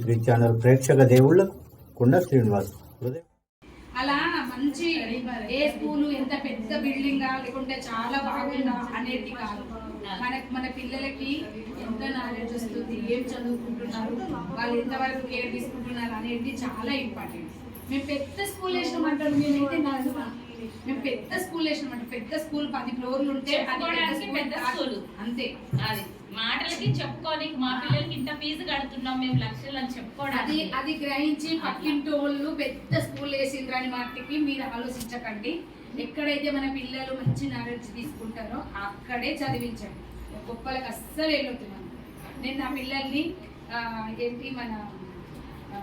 Three channel ప్రేక్షక దేవుళ్ళకు కుండ శ్రీనివాస్ అలా మంచి ఏ స్కూల్ ఎంత పెద్ద బిల్డింగ్ లేకుంటే చాలా బాగుందా అనేది కాదు. మనకి మన పిల్లలకి ఎంత నాలెడ్జ్ వస్తుంది ఏం చదువుకుంటున్నారు వాళ్ళు ఎంతవరకు కేర్ తీసుకుంటున్నారు అనేది చాలా ఇంపార్టెంట్ మేము పెద్ద స్కూల్ వేసినామంటారు మేమైతే నడుమా మేము పెద్ద స్కూల్ వేసినామంటే పెద్ద స్కూల్ పది ఫ్లోర్లు ఉంటే అది చెప్పుకోవడానికి పెద్ద స్కూల్. అంతే. అది మాటలకి చెప్పుకోనికి మా పిల్లలకి ఇంత ఫీజు కడుతున్నాం మేము లక్షలు అని అది చెప్పుకోవడానికి. అది గ్రహించి పక్కింటి వాళ్ళు పెద్ద స్కూల్ వేసిండ్రని వాటికి మీరు ఆలోచించకండి. ఎక్కడైతే మన పిల్లలు మంచి నాలెడ్జ్ తీసుకుంటారో అక్కడే చదివించండి. గొప్పలకు అస్సలు వెళ్ళొద్దు మనం. నేను నా పిల్లల్ని ఏంటి మన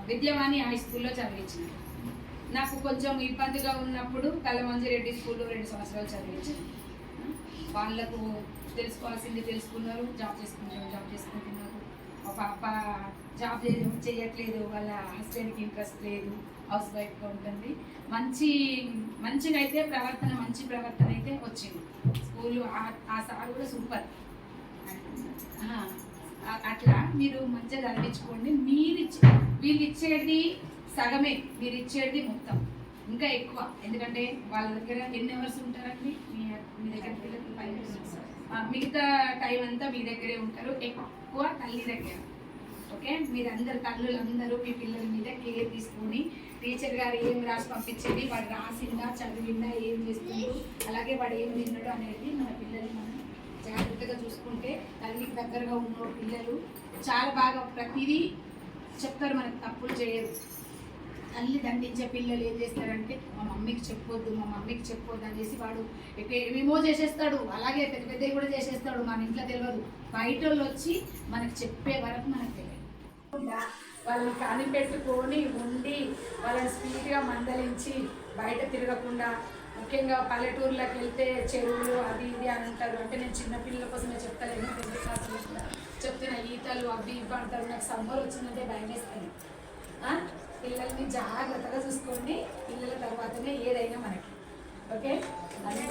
విద్యవాణి హై స్కూల్లో చదివించింది నాకు కొంచెం ఇబ్బందిగా ఉన్నప్పుడు కలమంజిరెడ్డి స్కూల్లో రెండు సంవత్సరాలు చదివించాను. వాళ్ళకు తెలుసుకోవాల్సింది తెలుసుకున్నారు జాబ్ చేసుకుంటారు జాబ్ చేసుకుంటున్నారు. ఒక పాప జాబ్ చేయట్లేదు వాళ్ళ హస్బెండ్కి ఇంట్రెస్ట్ లేదు హౌస్ వైఫ్గా ఉంటుంది. మంచి మంచిగా అయితే ప్రవర్తన మంచి ప్రవర్తన అయితే వచ్చింది. స్కూల్ ఆ సార్ కూడా సూపర్. అట్లా మీరు మంచిగా చదివించుకోండి మీరు ఇచ్చే వీళ్ళు ఇచ్చేది సగమే మీరు ఇచ్చేది మొత్తం. ఇంకా ఎక్కువ ఎందుకంటే వాళ్ళ దగ్గర ఎన్ని అవర్స్ ఉంటారండి? మీ మీ దగ్గర పిల్లలకి ఫైవ్ అవర్స్ మిగతా టైం అంతా మీ దగ్గరే ఉంటారు. ఎక్కువ తల్లి దగ్గర. ఓకే? మీరందరు తల్లులు అందరూ మీ పిల్లల మీద కేర్ తీసుకొని టీచర్ గారు ఏం రాసి పంపించేది? వాడు రాసిందా చదివిందా ఏం చేస్తుందో అలాగే వాడు ఏం తిన్నాడు అనేది మన పిల్లల్ని మనం జాగ్రత్తగా చూసుకుంటే తల్లికి దగ్గరగా ఉన్న పిల్లలు చాలా బాగా ప్రతిదీ చెప్తారు మనకు తప్పులు చేయరు. తల్లి దండించే పిల్లలు ఏం చేస్తారంటే మా మమ్మీకి చెప్పొద్దు మా మమ్మీకి చెప్పొద్దు అనేసి వాడు ఏమేమో చేసేస్తాడు. అలాగే పెద్ద పెద్దవి కూడా చేసేస్తాడు మన ఇంట్లో తెలియదు బయట వాళ్ళు వచ్చి మనకు చెప్పే వరకు మనకు తెలియదు వాళ్ళని కనిపెట్టుకొని ఉండి వాళ్ళని స్పీడ్గా మందలించి బయట తిరగకుండా ముఖ్యంగా పల్లెటూర్లోకి వెళ్తే చెరువులు అది ఇది అని అంటారు. అంటే నేను చిన్నపిల్లల కోసమే చెప్తాను పెద్ద క్లాసులో కూడా చెప్తున్నా. ఈతలు అవి ఇవి అంటారు. నాకు సమ్మర్ వచ్చిందంటే భయం వేస్తుంది పిల్లల్ని జాగ్రత్తగా చూసుకోండి. పిల్లల తర్వాతనే ఏదైనా మనకి. ఓకే? అదే